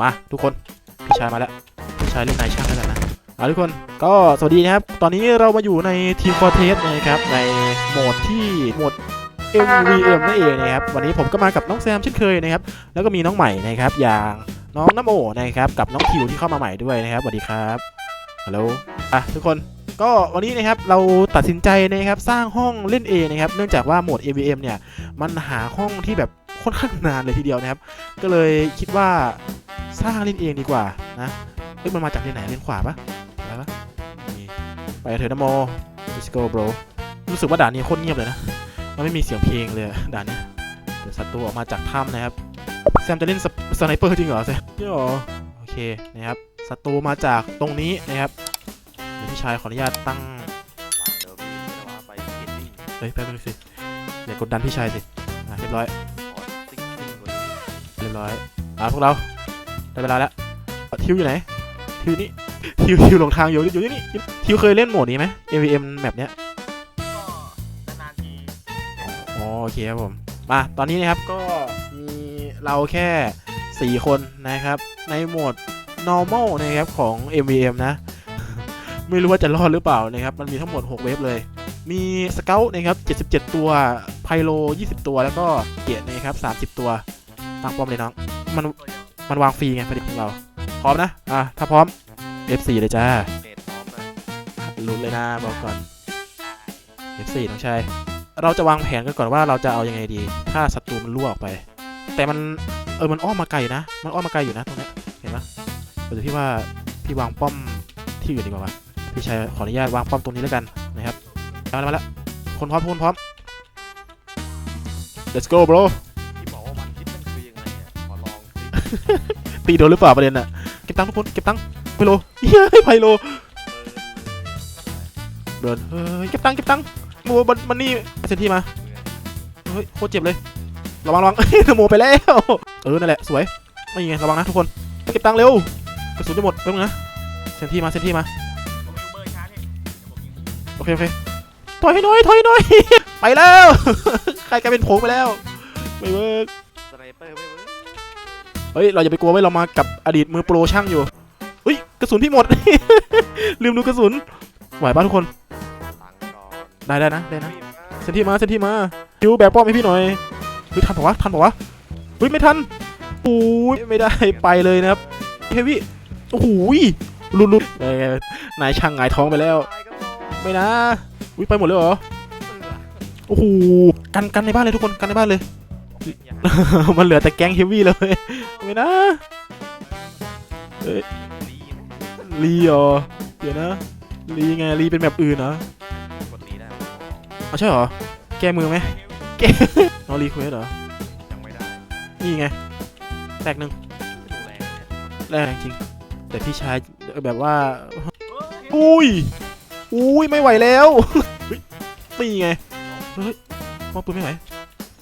มาทุกคนพี่ชายมาแล้วพี่ชายเล่นนายช่างแล้วกันนะเอาทุกคนก็สวัสดีนะครับ ตอนนี้เรามาอยู่ในทีมฟอร์เทสนะครับในโหมดที่โหมด MVM นั่นเองนะครับวันนี้ผมก็มากับน้องแซมเช่นเคยนะครับแล้วก็มีน้องใหม่นะครับอย่างน้องน้ำโอนะครับกับน้องทิวที่เข้ามาใหม่ด้วยนะครับสวัสดีครับฮัลโหลอะทุกคนก็วันนี้นะครับเราตัดสินใจนะครับสร้างห้องเล่นเองนะครับเนื่องจากว่าโหมด MVM เนี่ยมันหาห้องที่แบบค่อนข้างนานเลยทีเดียวนะครับ ก็เลยคิดว่า สร้างเล่นเองดีกว่านะเอ้ยมันมาจากเลนไหนเลนขวาปะอะไรปะนี่ไปเถอะนะโม let's go bro รู้สึกว่าด่านนี้โคตรเงียบเลยนะ มันไม่มีเสียงเพลงเลยด่านนี้เดี๋ยวศัตรูออกมาจากถ้ำนะครับ แซมจะเล่นสไนเปอร์จริงเหรอแซมจริงเหรอโอเคนะครับศัตรูมาจากตรงนี้นะครับเดี๋ยวพี่ชายขออนุญาตตั้งเดี๋ยไปเก็ตติ้งเฮ้ยแป๊บนึงสิอย่ากดดันพี่ชายสิเรียบร้อย เรียบร้อย อะพวกเรา เวลาแล้วทิวอยู่ไหนทิวนี่ทิวทิวหลงทางอยู่อยู่นี่นี่ทิวเคยเล่นโหมดนี้ไหม MVM แบบเนี้ยก็นานๆทีอ๋อโอเคครับผมมาตอนนี้นะครับก็มีเราแค่ 4 คนนะครับ ในโหมด normal นะครับของ MVM นะ ไม่รู้ว่าจะรอดหรือเปล่านะครับ มันมีทั้งหมด 6 เวฟเลย มีสเกลนะครับ 77 ตัวไพโล 20 ตัวแล้วก็เกียรตินะครับ 30 ตัวตั้งป้อมเลยน้องมัน มันวางฟรีไงผลิตของเรา พร้อมนะ อะ ถ้าพร้อม F4 เลยจ้าเน็ตพร้อมนะลุ้นเลยนะบอกก่อน F4 น้องชายเราจะวางแผนกันก่อนว่าเราจะเอายังไงดี ถ้าศัตรูมันรั่วออกไป แต่มัน เออ มันอ้อมมาไกลนะ มันอ้อมมาไกลอยู่นะตรงเนี้ยเห็นปะเดี๋ยวพี่ว่าพี่วางป้อมที่อื่นดีกว่าวะพี่ชายขออนุญาตวางป้อมตรงนี้แล้วกันนะครับเอามาแล้ว คนพร้อมคนพร้อม let's go bro ตีโดนหรือเปล่าประเด็นอะเก็บตังค์ทุกคนเก็บตังค์ไพโลเฮ้ยไพโลเดินเฮ้ยเก็บตังค์เก็บตังค์โมบันมันนี่เซนที่มาเฮ้ยโคตรเจ็บเลยระวังระวังโมไปแล้วเออนั่นแหละสวยไม่ไงระวังนะทุกคนเก็บตังค์เร็วกระสุนจะหมดแป๊บนึงนะเซนที่มาเซนที่มาโอเคโอเคถอยให้น่อยถอยให้หน่อยไปแล้วใครกลายเป็นผงไปแล้วไม่เวิร์ก เฮ้ย เราอย่าไปกลัวไว้เรามากับอดีตมือโปรช่างอยู่เฮ้ย กระสุนพี่หมด ลืมดูกระสุน ไหวป่ะทุกคน ได้ได้นะ ได้นะ เซนที่มา เซนที่มาคิวแบกป้อมให้พี่หน่อยเฮ้ยทันปะวะ ทันปะวะเฮ้ย ไม่ทันโอ้ยไม่ได้ ไปเลยนะครับเฮวี่โอ้โหยลุดลุดนายช่างหงายท้องไปแล้ว ไม่นะ อุ้ยไปหมดเลยเหรอ โอ้โห กันกันในบ้านเลยทุกคน กันในบ้านเลย มันเหลือแต่แก๊งเฮฟวี่เลย ไม่นะดีไหมลีเหรอเดี๋ยวนะลีไงลีเป็นแบบอื่นเหรอไมเอาใช่เหรอ แก้มือไหมแก้เอารีเควสเหรอ ยังไม่ได้ นี่ไง แตกหนึ่งแรงจริง แต่พี่ชายแบบว่า อุ้ย อุ้ยไม่ไหวแล้วนี่ไง เฮ้ยมองปืนไม่ไหว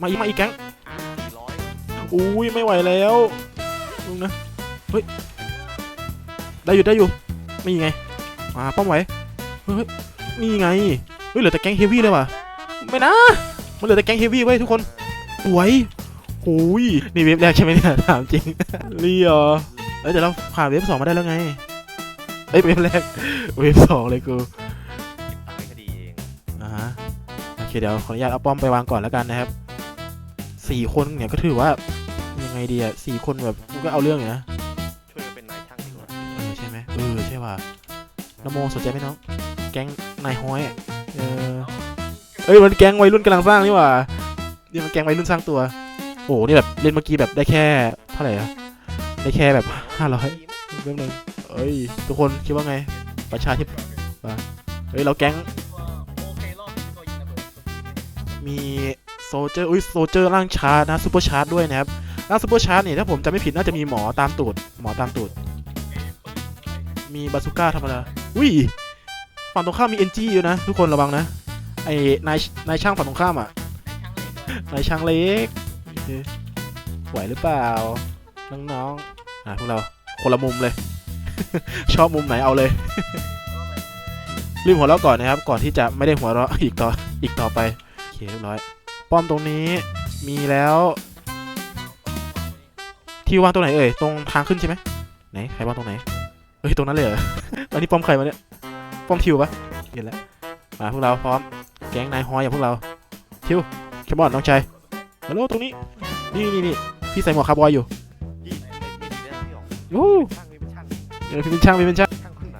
มาอีกมาอีกแก๊ง อุ้ยไม่ไหวแล้วลุงนะเฮ้ยได้อยู่ได้อยู่นี่ไงมาป้อมไหวเฮ้ยนี่ไงเฮ้ยเหลือแต่แก๊งเฮฟวี่เลยว่ะไม่นะมันเหลือแต่แก๊งเฮฟวี่ไว้ยทุกคนสวยโอ้ยนี่เว็บแรกใช่ไหมเนี่ยถามจริงรีเหรอเอ้ยแต่เราผ่านเว็บสองมาได้แล้วไงเอ้ยเว็บแรกเว็บสองเลยกูตังค์ให้คดีเองอ่าฮะโอเคเดี๋ยวขออนุญาตเอาป้อมไปวางก่อนแล้วกันนะครับสี่คนเนี่ยก็ถือว่ายัง ไงดีอะสี่คนแบบกูก็เอาเรื่องอยู่นะช่วยกันเป็นนายช่างดีกว่าเออใช่ไหมเออใช่ว่ะนโมสนใจไหมน้อง แก๊งนายฮ้อยอะเออเอ้ยมันแก๊งวัยรุ่นกำลังสร้างนี่หว่านี่มันแก๊งวัยรุ่นสร้างตัว โอ้โหนี่แบบเล่นเมื่อกี้แบบได้แค่เท่าไหร่อะได้แค่แบบห้าร้อยดีไหมเรื่องนึงเอ้ยทุกคนคิดว่าไง ประชาธิปไตยเฮ้ยเราแก๊งโอเครอบนี้ก็ยิงระเบิดมีโซเจอร์อุ้ยโซเจอร์ร่างชาร์จนะซูเปอร์ชาร์จด้วยนะครับ ร่างซูเปอร์ชาร์จเนี่ยถ้าผมจำไม่ผิดน่าจะมีหมอตามตูด หมอตามตูด มีบาซูก้าธรรมดาอุ้ยฝั่งตรงข้ามมีเอ็นจีอยู่นะ ทุกคนระวังนะ ไอ้นายนายช่างฝั่งตรงข้ามอะนายช่างเล็กไหวหรือเปล่า น้องๆอะพวกเราคนละมุมเลย ชอบมุมไหนเอาเลยรีบหัวเราะก่อนนะครับ ก่อนที่จะไม่ได้หัวเราะอีกต่ออีกต่อไปโอเคเรียบร้อย ป้อมตรงนี้มีแล้ว ที่วางตรงไหนเอ่ยตรงทางขึ้นใช่ไหมไหนใครวางตรงไหนเฮ้ยตรงนั้นเลยเหรออันนี้ป้อมใครมาเนี่ยป้อมทิวปะเห็นแล้วมาพวกเราพร้อมแก๊งนายฮอยอย่างพวกเราทิวแคมอนน้องชายฮัลโหลตรงนี้นี่นี่นี่พี่ใส่หมวกคาร์บอยอยู่พี่ไม่ไม่ดีนะพี่หรอกโอ้ช่างนี่เป็นช่างเออพี่เป็นช่างพี่เป็นช่างช่างคนไหน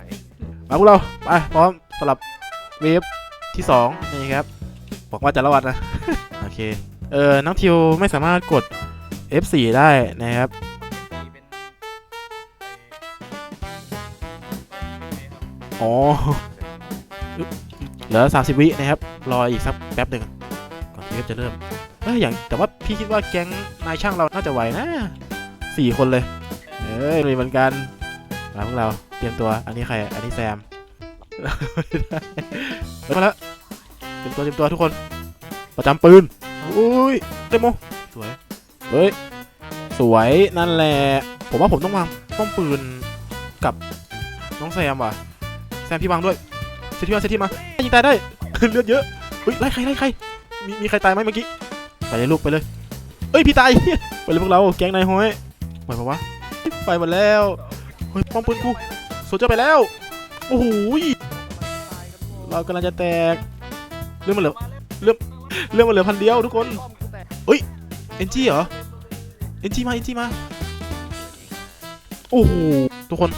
มาพวกเราไปพร้อมสำหรับเวฟที่สองนี่ครับบอกว่าจะรอดนะโอเคเออน้องทิวไม่สามารถกด F4 ได้นะครับอ๋อเหลือ 30 วินะครับ รออีกสักแป๊บหนึ่งก่อนที่จะเริ่มเอ้ยอย่างแต่ว่าพี่คิดว่าแก๊งนายช่างเราน่าจะไหวนะสี่คนเลย เอ้ยเหมือนกันมาพวกเราเตรียมตัว อันนี้ใคร อันนี้แซมไม่ได้มาแล้วเตรียมตัวเตรียมตัวทุกคน ประจำปืน อุ้ยเตโมสวย เฮ้ย สวยนั่นแหละ ผมว่าผมต้องวางป้อมปืนกับน้องแซมว่ะ แซมพี่วางด้วยเซตที่มาเซตที่มายิงตายได้เลือดเยอะเฮ้ยไล่ใครไล่ใคร มีมีใครตายไหมเมื่อกี้ ไปเลยลูกไปเลยเอ้ยพี่ตาย ไปเลยพวกเราแก๊งนายห้อยไหวปะวะไปหมดแล้วเฮ้ยป้อมปืนกูโซลเจอร์ไปแล้วโอ้โหเรากำลังจะแตกเรื่องมันเหลือเรื่องเรื่องมันเหลือพันเดียวทุกคนป้อมกูแตก เอ็นจีเหรอ เอ็นจีมา เอ็นจีมา โอ้โห ทุกคน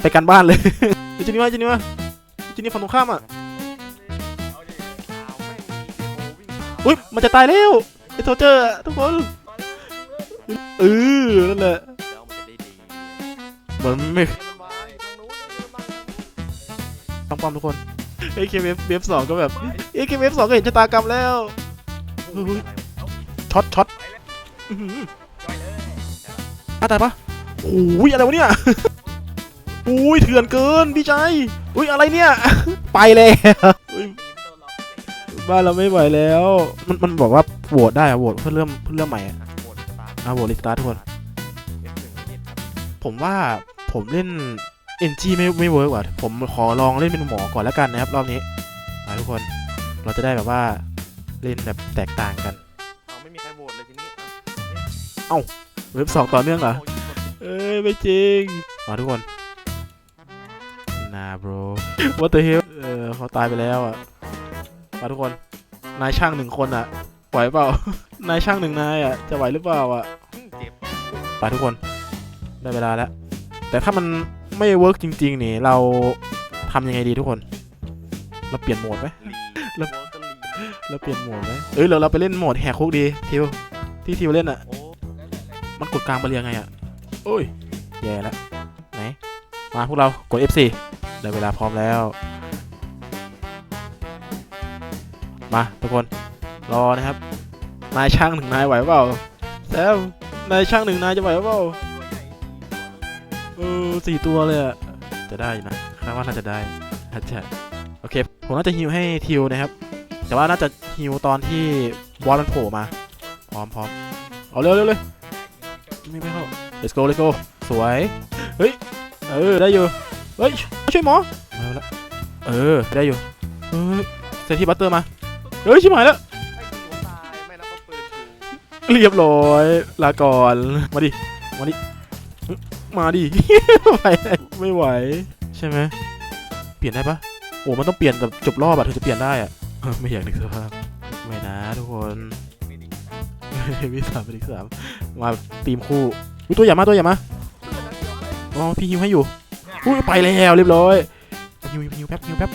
ไปกันบ้านเลยเอนจีนี่มาเอนจีนี่มาเอนจีนี่ฝั่งตรงข้ามอะอุ้ยมันจะตายแล้วไอ้โทเจอร์ทุกคน เออ นั่นแหละมันได้ดีเหมือนไม่ต้องป้อมทุกคนเอเคเวฟเวฟสองก็แบบเอเคเวฟสองก็เห็นชะตากรรมแล้วช็อตช็อต อื้อหืออะตายปะโอ้ยอะไรวะเนี่ยอุ้ยเถื่อนเกินพี่ชัยอุ้ยอะไรเนี่ย ไปแล้วอุ๊ยบ้านเราไม่ไหวแล้ว มันมันบอกว่าโหวตได้อะโหวตเพื่อเริ่มเพื่อเริ่มใหม่อะอะโหมดสตาร์ทอะโหวตรีสตาร์ททุกคน F1 นิดครับผมว่าผมเล่น NG ไม่ไม่เวิร์กว่ะผมขอลองเล่นเป็นหมอก่อนแล้วกันนะครับรอบนี้มาทุกคนเราจะได้แบบว่าเล่นแบบแตกต่างกัน เว็บสองต่อเนื่องเหรอ เอ้ย ไม่จริงมาทุกคนนาโบร what the hell เออเขาตายไปแล้วอะมาทุกคน นายช่างหนึ่งคนอะไหวเปล่า นายช่างหนึ่งนายอะ จะไหวหรือเปล่าอะเจ็บไปทุกคน ได้เวลาแล้ว แต่ถ้ามันไม่เวิร์กจริง ๆ นี่ เราทำยังไงดีทุกคน เราเปลี่ยนโหมดไหมลีแล้วโหวตก็ลีเราเปลี่ยนโหมดไหมเอ้ยเราเราไปเล่นโหมดแหกคุกดีทิวที่ทิวเล่นอะ มันกดกลางไปเรียงไงอะโอ้ย แย่แล้วไหน มาพวกเรา กด F4 ได้เวลาพร้อมแล้ว มาทุกคน รอนะครับ นายช่างหนึ่งนายไหวเปล่าแซมนายช่างหนึ่งนายจะไหวเปล่าเออสี่ตัวเลยอะจะได้นะคาดว่าน่าจะได้น่าจะโอเค ผมน่าจะฮิวให้ทิวนะครับ แต่ว่าน่าจะฮิวตอนที่บอสมันโผล่มา พร้อมพร้อมเอาเร็วเร็วเลย ไม่ไม่เข้า let's go let's go สวย เฮ้ย เออ ได้อยู่ เฮ้ย ช่วยหมอมาแล้วเออ ได้อยู่เฮ้ยเซนที่บัตเตอร์มา เฮ้ย ชิบหายแล้วไอ้หัวตายไม่นับว่าปืนกูเรียบร้อย ลาก่อน มาดิ มาดิ มาดิไปไหนไม่ไหว ใช่ไหม เปลี่ยนได้ปะโอ้ มันต้องเปลี่ยนแบบจบรอบอะถึงจะเปลี่ยนได้อะไม่อยากนึกสภาพไม่นะทุกคน ไม่ดีวิสามเป็นอีกสามมาทีมคู่อุ๊ยตัวใหญ่มาตัวใหญ่มาอ๋อพี่ฮิวให้อยู่อุ้ยไปแล้วเรียบร้อยฮิวฮิวแป๊บฮิวแป๊บ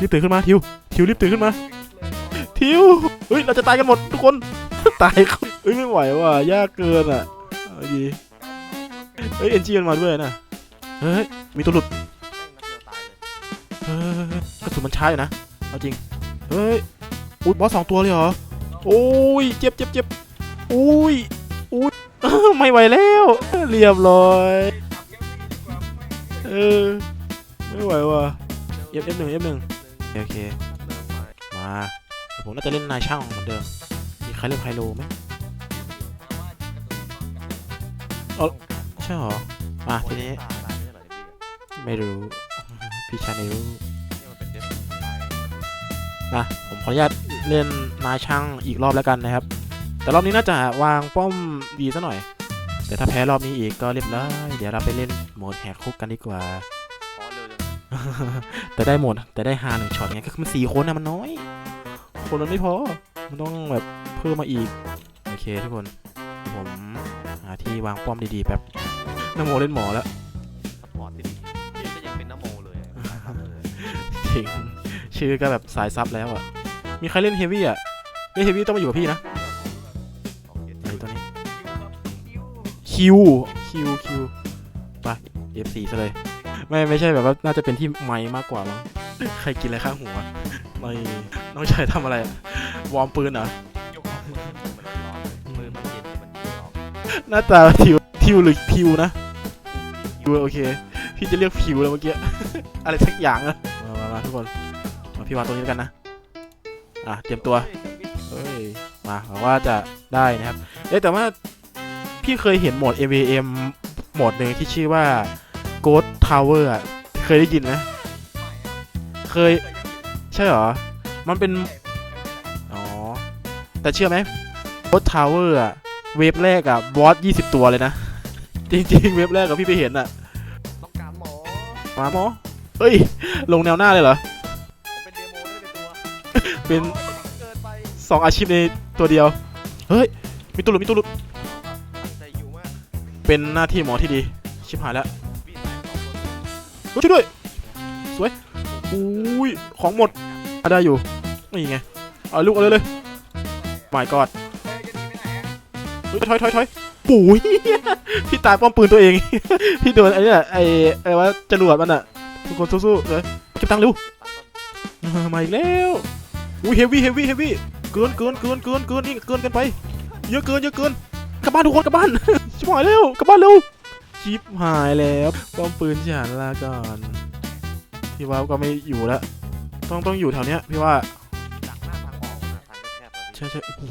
รีบตื่นขึ้นมาทิวทิวรีบตื่นขึ้นมาทิวเฮ้ยเราจะตายกันหมดทุกคนตายเฮ้ยไม่ไหวว่ะยากเกินอะเอาดีเฮ้ยเอ็นจีมันมาด้วยนะเฮ้ยมีตัวหลุดเฮ้ยกระสุนมันช้าอยู่นะเอาจริงเฮ้ยอุ้ยบอสสองตัวเลยเหรอ โอ้ยเจ็บเจ็บเจ็บอุ้ยอุ้ยไม่ไหวแล้ว เรียบร้อยเออไม่ไหวว่ะ F F หนึ่ง F หนึ่งโอเคมาผมน่าจะเล่นนายช่างเหมือนเดิมมีใครเล่นไฮโลไหมใช่หรอมาทีนี้ไม่ใช่เหรอพี่ไม่รู้พี่ชายไม่รู้ นะ ผมขออนุญาตเล่นนายช่างอีกรอบแล้วกันนะครับ แต่รอบนี้น่าจะวางป้อมดีซะหน่อย แต่ถ้าแพ้รอบนี้อีกก็เรียบร้อยเดี๋ยวเราไปเล่นโหมดแหกคุกกันดีกว่าขอเร็วจังแต่ได้โหมดแต่ได้ฮาหนึ่งช็อตไงก็คือมันสี่คนนะมันน้อย คนมันไม่พอ มันต้องแบบเพิ่มมาอีก โอเคทุกคน ผมหาที่วางป้อมดีๆแป๊บนโมเล่นหมอแล้ว สปอร์ตดีๆพี่ก็ยังเป็นน้ำโมเลยอะทำเลยจริง ชื่อก็แบบสายซับแล้วอะ มีใครเล่นเฮฟวี่อะ เล่นเฮฟวี่ต้องมาอยู่กับพี่นะองเจ็ดไอตัวนี้ คิว คิว คิวไป F4 ซะเลย ไม่ไม่ใช่แบบว่าน่าจะเป็นที่ไม้มากกว่ามั้ง ใครกินอะไรข้างหัวไม่น้องชายทำอะไร วอร์มปืนเหรอยกออกมือมันร้อนมือมันเย็นมันเย็นออกหน้าตาทิวทิวหรือพิวนะพิวโอเค พี่จะเรียกพิวแล้วเมื่อกี้ อะไรสักอย่างอะมามามาทุกคน พี่วางตรงนี้แล้วกันนะ อะเตรียมตัวเฮ้ยมาหวังว่าจะได้นะครับเอ๊ะแต่ว่าพี่เคยเห็นโหมด MVM โหมดหนึ่งที่ชื่อว่า Ghost Tower อะเคยได้ยินไหมเคยใช่เหรอ มันเป็น อ๋อ แต่เชื่อไหม Ghost Tower อะเว็บแรกอะบอส20ตัวเลยนะ จริงๆ เว็บแรกกับพี่ไปเห็นอะ ต้องการหมอ มาหมอเอ้ย ลงแนวหน้าเลยเหรอ เป็นสองอาชีพในตัวเดียว เฮ้ย มีตัวหลุมีตัวหลุดตั้งใจอยู่มากเป็นหน้าที่หมอที่ดี ชิบหายแล้วพี่สายสองคนเฮ้ยช่วยด้วย สวยอุ้ย ของหมดอะได้อยู่ นี่ไง เอาลูกเอาเลยเลยไม่กอดเฮ้ยถอยถอยถอยปุ๋ย พี่ตายป้อมปืนตัวเอง พี่โดนไอ้เนี่ยไอ้ไอ้ว่าจรวดมันอะทุกคนสู้ๆเลยเก็บตังค์เร็วเออมาอีกแล้ว อุ้ยเฮฟวี่เฮฟวี่เฮฟวี่เกินเกินเกินเกินเกินนี่เกินกันไป เยอะเกินเยอะเกินกลับบ้านทุกคนกลับบ้านชิบหายเร็วกลับบ้านเร็วชิบหายแล้วป้อมปืนฉันลาก่อนพี่ว่าก็ไม่อยู่แล้วต้องต้องอยู่แถวเนี้ยพี่ว่าดักหน้าทางออกนะทางแคบๆใช่ใช่โอ้โห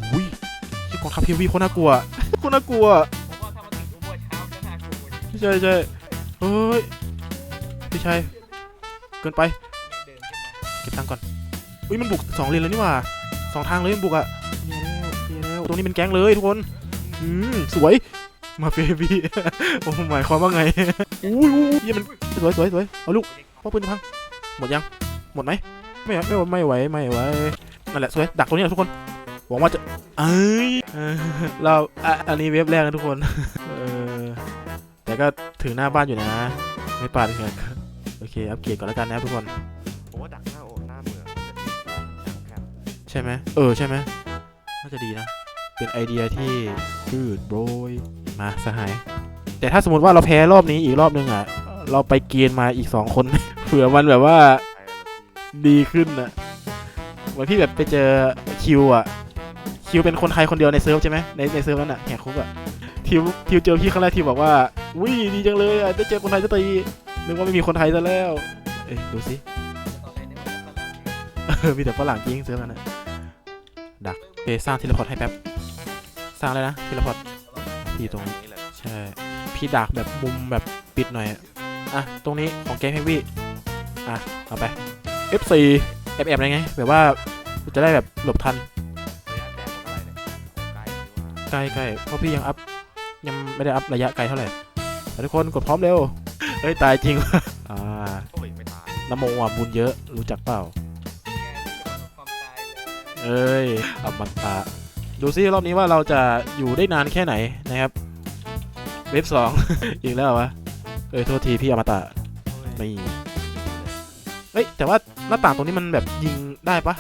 ที่กองทัพเฮฟวี่โคตรน่ากลัวโคตรน่ากลัวผมว่าถ้ามันติดอุโมงค์เช้าก็น่ากลัวใช่ใช่เฮ้ยพี่ชัยเกินไปเดินขึ้นมาเก็บตังค์ก่อน อุ้ยมันบุกสองเลนเลยนี่หว่าสองทางเลยมันบุกอะเนีแล้วเนีแล้วตรงนี้เป็นแก๊งเลยทุกคนอืมสวยมาเฟบีโอ้หมายความว่าไงอุ้ยอุ้ยอุ้ยมันสวยสวยสวยเอาลูกพ่อปืนจะพังหมดยัง หมดไหมไม่ไม่ไม่ไหวไม่ไหวนั่นแหละสวยดักตรงนี้แหละทุกคนหวังว่าจะเอ้ยเออเราอะอันนี้เว็บแรกนะทุกคนเออแต่ก็ถึงหน้าบ้านอยู่นะ ไม่ปาดเลยโอเคอัปเกรดก่อนแล้วกันนะครับทุกคน ใช่ไหมเออใช่ไหมน่าจะดีนะ เป็นไอเดียที่พืดโบยมาสหาย แต่ถ้าสมมติว่าเราแพ้รอบนี้อีกรอบนึงอะ เราไปเกณฑ์มาอีกสองคน เผื่อมันแบบว่าดีขึ้นอะเหมือนพี่แบบไปเจอคิวอะ คิวเป็นคนไทยคนเดียวในเซิร์ฟใช่ไหมในในเซิร์ฟนั้นอะแหกคุกอะทิวทิวเจอพี่ครั้งแรกทิวบอกว่าวิดีจังเลยอะได้เจอคนไทยสักทีนึกว่าไม่มีคนไทยซะแล้ว เอ้ยดูสิ เออมีแต่ฝรั่งจริงเซิร์ฟนั้นนะ ดักเปสร้างทเละพอร์ตให้แป๊บ สร้างเลยนะทเละพอร์ตที่ตรงนี้ใช่ พี่ดักแบบมุมแบบปิดหน่อย อะ ตรงนี้ของเกมเฮฟวี่อะ เอาไป F4 แอบแอะไรไง แบบว่าจะได้แบบหลบทันระยะแตกของอะไรเนี่ยใกล้ดีว่าใกล้ใกล้เพราะพี่ยังอัพ ยังไม่ได้อัพระยะไกลเท่าไหร่ทุกคนกดพร้อมเร็ว เฮ้ย ตายจริงวะอ่าโอ้ยไม่ตายนโมอะบุญเยอะรู้จักเปล่า เอ้ยอมตะดูซิรอบนี้ว่าเราจะอยู่ได้นานแค่ไหนนะครับ เว็บสอง อีกแล้วเหรอวะเอ้ยโทษทีพี่อมตะไม่เอ้ยแต่ว่าหน้าต่างตรงนี้มันแบบยิงได้ปะ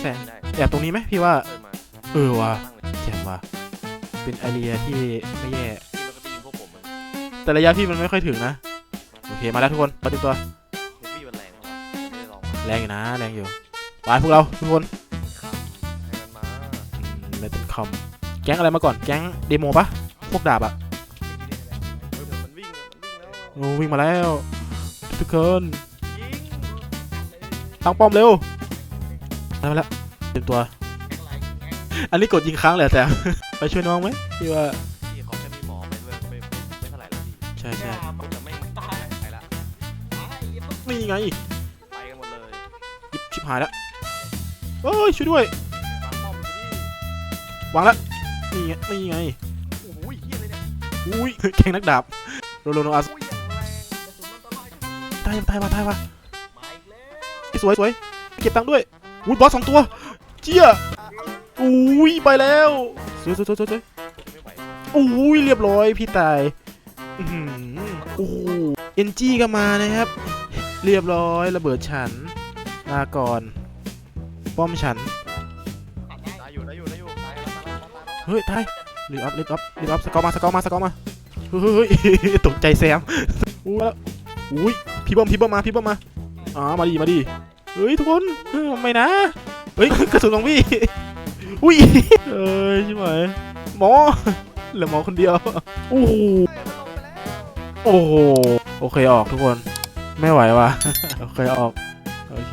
แสงได้แอบตรงนี้ไหมพี่ว่าเปิดมาเออว่ะตั้งเลยแจ่มว่ะเป็นไอเดียที่ไม่แย่ที่มันก็ตีพวกผมมันแต่ระยะพี่มันไม่ค่อยถึงนะ โอเคมาแล้วทุกคนมาเตรียมตัวเฮฟวี่มันแรงมากยังไม่ได้ลองมาแรงอยู่นะ แรงอยู่ ไปพวกเราทุกคน เลตเติ้ลคอม แก๊งอะไรมาก่อน แก๊งเดโมปะพวกดาบอะเฮ้ยมันวิ่งอะมันวิ่งแล้วโอ้วิ่งมาแล้ว ทุกคนยิงตั้งป้อมเร็วได้มาแล้วเตรียมตัว อันนี้กดยิงค้างเลยแต่ไปช่วยน้องไหมพี่ว่าพี่เขาแค่มีหมอไม่ไม่ไม่ไม่เท่าไหร่แล้วพี่ใช่ใช่ผมจะไม่ตายไปละนี่ไงไปกันหมดเลยยิบชิบหายแล้วเอ้ยช่วยด้วย วางป้อมสิพี่วางแล้วนี่ไงนี่ไงโอ้โหเฮียเลยเนี่ยอุ้ยแข่งนักดาบโรโลโนอาสอุ้ยอย่างไรกระสุนอันตรายกระสุนตายตายว่ะตายว่ะมาอีกแล้วสวยสวยเก็บตังค์ด้วยอุ้ยบอสสองตัวเจี๊ยอุ้ยไปแล้วสวยสวยสวยสวยสวยไม่ไหวอุ้ยเรียบร้อยพี่ตายอื้อหือโอ้โหเอ็นจีก็มานะครับ เรียบร้อยระเบิดฉันลาก่อน ป้อมฉันตายอยู่ตายอยู่ตายอยู่ ฮ้ยตายรีบอัพรีบอัพรีบอัพสกอร์มาสกอร์มาสกอร์มาเฮ้ยตกใจแซมอุ้แล้วอุ้ยพี่บอมพี่บอมมาพี่บอมมาอ๋อมาดีมาดีเฮ้ยทุกคนไม่นะเฮ้ยกระสุนของพี่อุ้ยเอ้ยใช่ไหมหมอเหลือหมอคนเดียวโอ้โหโอ้โหโอเคออกทุกคน ไม่ไหวว่ะโอเคออกโอเค